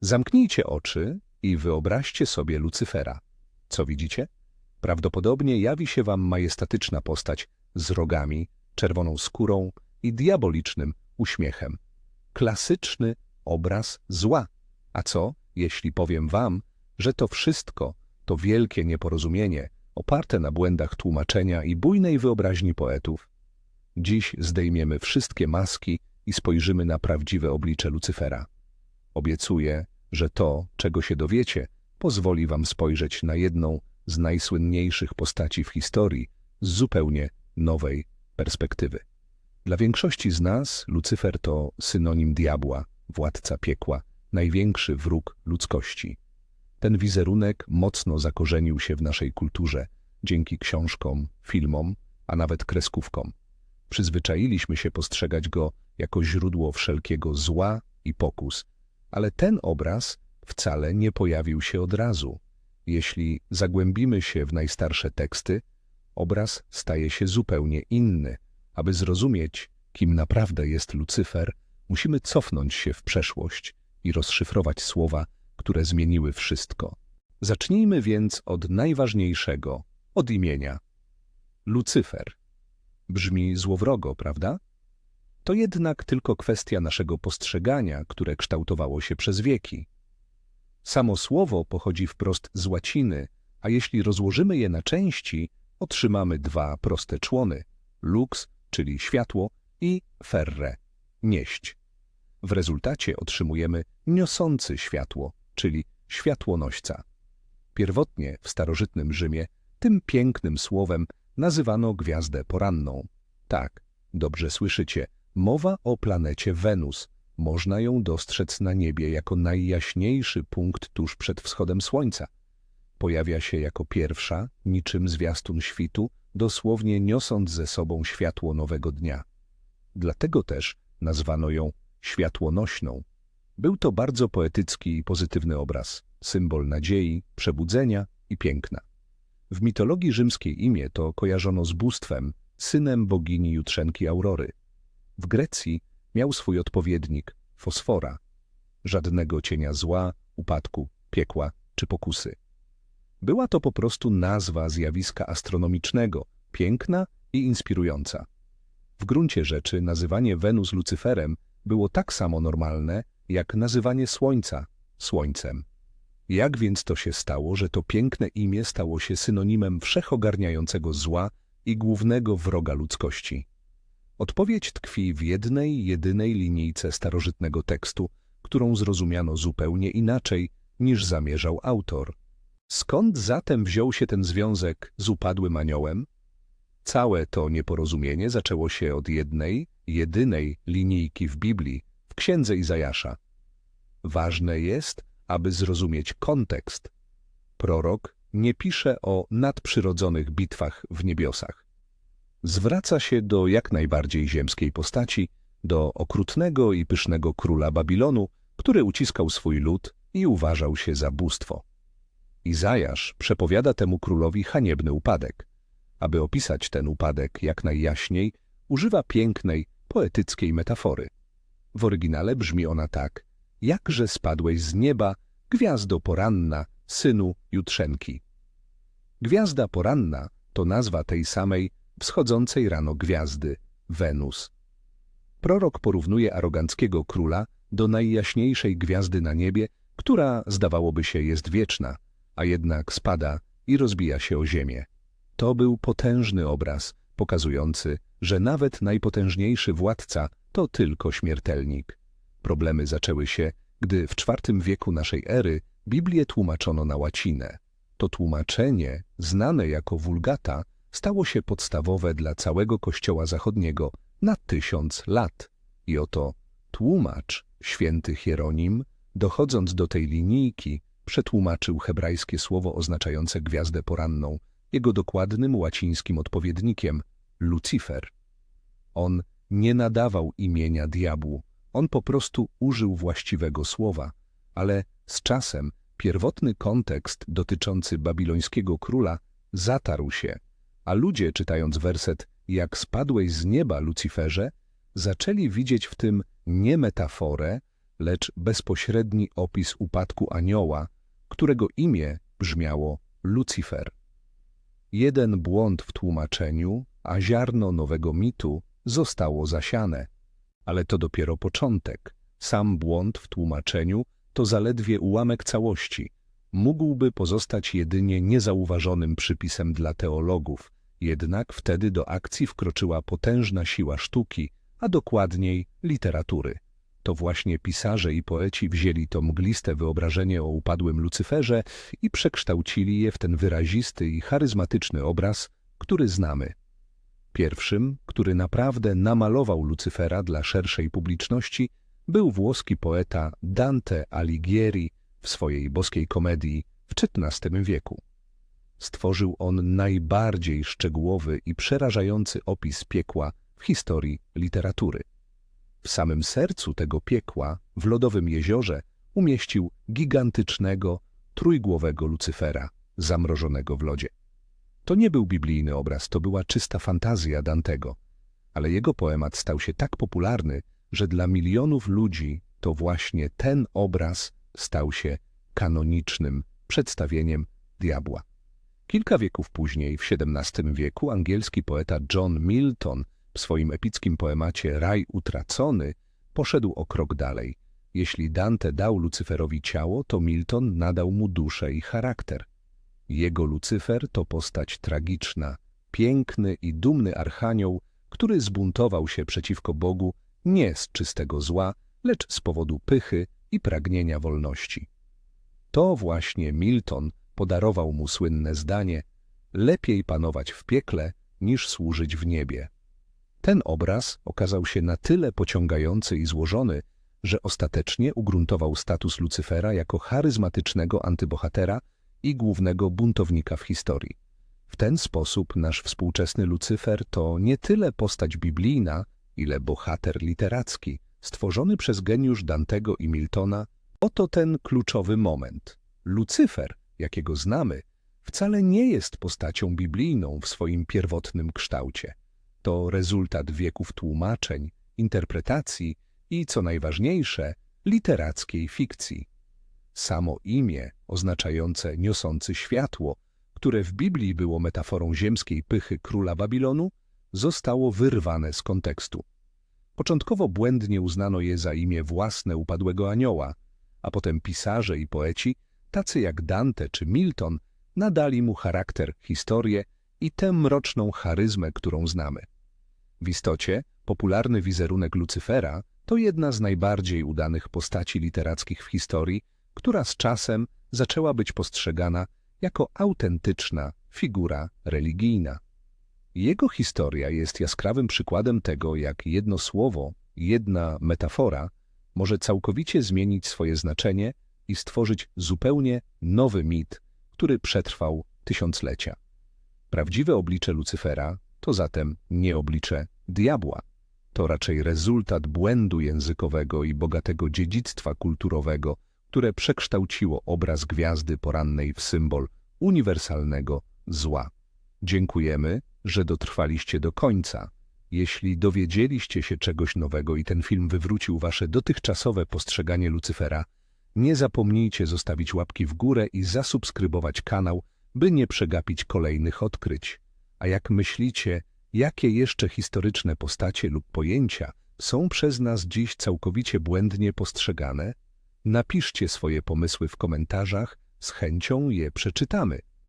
Zamknijcie oczy i wyobraźcie sobie Lucyfera. Co widzicie? Prawdopodobnie jawi się wam majestatyczna postać z rogami, czerwoną skórą i diabolicznym uśmiechem. Klasyczny obraz zła. A co, jeśli powiem wam, że to wszystko to wielkie nieporozumienie oparte na błędach tłumaczenia i bujnej wyobraźni poetów? Dziś zdejmiemy wszystkie maski i spojrzymy na prawdziwe oblicze Lucyfera. Obiecuję, że to, czego się dowiecie, pozwoli wam spojrzeć na jedną z najsłynniejszych postaci w historii z zupełnie nowej perspektywy. Dla większości z nas Lucyfer to synonim diabła, władca piekła, największy wróg ludzkości. Ten wizerunek mocno zakorzenił się w naszej kulturze dzięki książkom, filmom, a nawet kreskówkom. Przyzwyczailiśmy się postrzegać go jako źródło wszelkiego zła i pokus, ale ten obraz wcale nie pojawił się od razu. Jeśli zagłębimy się w najstarsze teksty, obraz staje się zupełnie inny. Aby zrozumieć, kim naprawdę jest Lucyfer, musimy cofnąć się w przeszłość i rozszyfrować słowa, które zmieniły wszystko. Zacznijmy więc od najważniejszego, od imienia. Lucyfer. Brzmi złowrogo, prawda? To jednak tylko kwestia naszego postrzegania, które kształtowało się przez wieki. Samo słowo pochodzi wprost z łaciny, a jeśli rozłożymy je na części, otrzymamy dwa proste człony – lux, czyli światło, i ferre – nieść. W rezultacie otrzymujemy niosący światło, czyli światłonośca. Pierwotnie w starożytnym Rzymie tym pięknym słowem nazywano gwiazdę poranną. Tak, dobrze słyszycie, mowa o planecie Wenus. Można ją dostrzec na niebie jako najjaśniejszy punkt tuż przed wschodem słońca. Pojawia się jako pierwsza, niczym zwiastun świtu, dosłownie niosąc ze sobą światło nowego dnia. Dlatego też nazwano ją światłonośną. Był to bardzo poetycki i pozytywny obraz, symbol nadziei, przebudzenia i piękna. W mitologii rzymskiej imię to kojarzono z bóstwem, synem bogini jutrzenki Aurory. W Grecji miał swój odpowiednik, fosfora, żadnego cienia zła, upadku, piekła czy pokusy. Była to po prostu nazwa zjawiska astronomicznego, piękna i inspirująca. W gruncie rzeczy nazywanie Wenus Lucyferem było tak samo normalne, jak nazywanie Słońca Słońcem. Jak więc to się stało, że to piękne imię stało się synonimem wszechogarniającego zła i głównego wroga ludzkości? Odpowiedź tkwi w jednej, jedynej linijce starożytnego tekstu, którą zrozumiano zupełnie inaczej, niż zamierzał autor. Skąd zatem wziął się ten związek z upadłym aniołem? Całe to nieporozumienie zaczęło się od jednej, jedynej linijki w Biblii, w Księdze Izajasza. Ważne jest, aby zrozumieć kontekst. Prorok nie pisze o nadprzyrodzonych bitwach w niebiosach. Zwraca się do jak najbardziej ziemskiej postaci, do okrutnego i pysznego króla Babilonu, który uciskał swój lud i uważał się za bóstwo. Izajasz przepowiada temu królowi haniebny upadek. Aby opisać ten upadek jak najjaśniej, używa pięknej, poetyckiej metafory. W oryginale brzmi ona tak – jakże spadłeś z nieba, gwiazdo poranna, synu jutrzenki. Gwiazda poranna to nazwa tej samej wschodzącej rano gwiazdy, Wenus. Prorok porównuje aroganckiego króla do najjaśniejszej gwiazdy na niebie, która, zdawałoby się, jest wieczna, a jednak spada i rozbija się o ziemię. To był potężny obraz, pokazujący, że nawet najpotężniejszy władca to tylko śmiertelnik. Problemy zaczęły się, gdy w IV wieku naszej ery Biblię tłumaczono na łacinę. To tłumaczenie, znane jako wulgata, stało się podstawowe dla całego Kościoła Zachodniego na tysiąc lat. I oto tłumacz, święty Hieronim, dochodząc do tej linijki, przetłumaczył hebrajskie słowo oznaczające gwiazdę poranną, jego dokładnym łacińskim odpowiednikiem Lucifer. On nie nadawał imienia diabłu, on po prostu użył właściwego słowa, ale z czasem pierwotny kontekst dotyczący babilońskiego króla zatarł się, a ludzie, czytając werset jak spadłeś z nieba, Luciferze, zaczęli widzieć w tym nie metaforę, lecz bezpośredni opis upadku anioła, którego imię brzmiało Lucifer. Jeden błąd w tłumaczeniu, a ziarno nowego mitu zostało zasiane. Ale to dopiero początek. Sam błąd w tłumaczeniu to zaledwie ułamek całości. Mógłby pozostać jedynie niezauważonym przypisem dla teologów, jednak wtedy do akcji wkroczyła potężna siła sztuki, a dokładniej literatury. To właśnie pisarze i poeci wzięli to mgliste wyobrażenie o upadłym Lucyferze i przekształcili je w ten wyrazisty i charyzmatyczny obraz, który znamy. Pierwszym, który naprawdę namalował Lucyfera dla szerszej publiczności, był włoski poeta Dante Alighieri w swojej boskiej komedii w XIV wieku. Stworzył on najbardziej szczegółowy i przerażający opis piekła w historii literatury. W samym sercu tego piekła, w lodowym jeziorze, umieścił gigantycznego, trójgłowego Lucyfera, zamrożonego w lodzie. To nie był biblijny obraz, to była czysta fantazja Dantego, ale jego poemat stał się tak popularny, że dla milionów ludzi to właśnie ten obraz stał się kanonicznym przedstawieniem diabła. Kilka wieków później, w XVII wieku, angielski poeta John Milton w swoim epickim poemacie Raj utracony poszedł o krok dalej. Jeśli Dante dał Lucyferowi ciało, to Milton nadał mu duszę i charakter. Jego Lucyfer to postać tragiczna, piękny i dumny archanioł, który zbuntował się przeciwko Bogu nie z czystego zła, lecz z powodu pychy i pragnienia wolności. To właśnie Milton podarował mu słynne zdanie lepiej panować w piekle niż służyć w niebie. Ten obraz okazał się na tyle pociągający i złożony, że ostatecznie ugruntował status Lucyfera jako charyzmatycznego antybohatera i głównego buntownika w historii. W ten sposób nasz współczesny Lucyfer to nie tyle postać biblijna, ile bohater literacki, stworzony przez geniusz Dantego i Miltona. Oto ten kluczowy moment. Lucyfer, jakiego znamy, wcale nie jest postacią biblijną w swoim pierwotnym kształcie. To rezultat wieków tłumaczeń, interpretacji i, co najważniejsze, literackiej fikcji. Samo imię, oznaczające niosący światło, które w Biblii było metaforą ziemskiej pychy króla Babilonu, zostało wyrwane z kontekstu. Początkowo błędnie uznano je za imię własne upadłego anioła, a potem pisarze i poeci, tacy jak Dante czy Milton, nadali mu charakter, historię i tę mroczną charyzmę, którą znamy. W istocie popularny wizerunek Lucyfera to jedna z najbardziej udanych postaci literackich w historii, która z czasem zaczęła być postrzegana jako autentyczna figura religijna. Jego historia jest jaskrawym przykładem tego, jak jedno słowo, jedna metafora może całkowicie zmienić swoje znaczenie i stworzyć zupełnie nowy mit, który przetrwał tysiąclecia. Prawdziwe oblicze Lucyfera to zatem nie oblicze diabła. To raczej rezultat błędu językowego i bogatego dziedzictwa kulturowego, które przekształciło obraz gwiazdy porannej w symbol uniwersalnego zła. Dziękujemy, że dotrwaliście do końca. Jeśli dowiedzieliście się czegoś nowego i ten film wywrócił wasze dotychczasowe postrzeganie Lucyfera, nie zapomnijcie zostawić łapki w górę i zasubskrybować kanał, by nie przegapić kolejnych odkryć. A jak myślicie, jakie jeszcze historyczne postacie lub pojęcia są przez nas dziś całkowicie błędnie postrzegane? Napiszcie swoje pomysły w komentarzach, z chęcią je przeczytamy.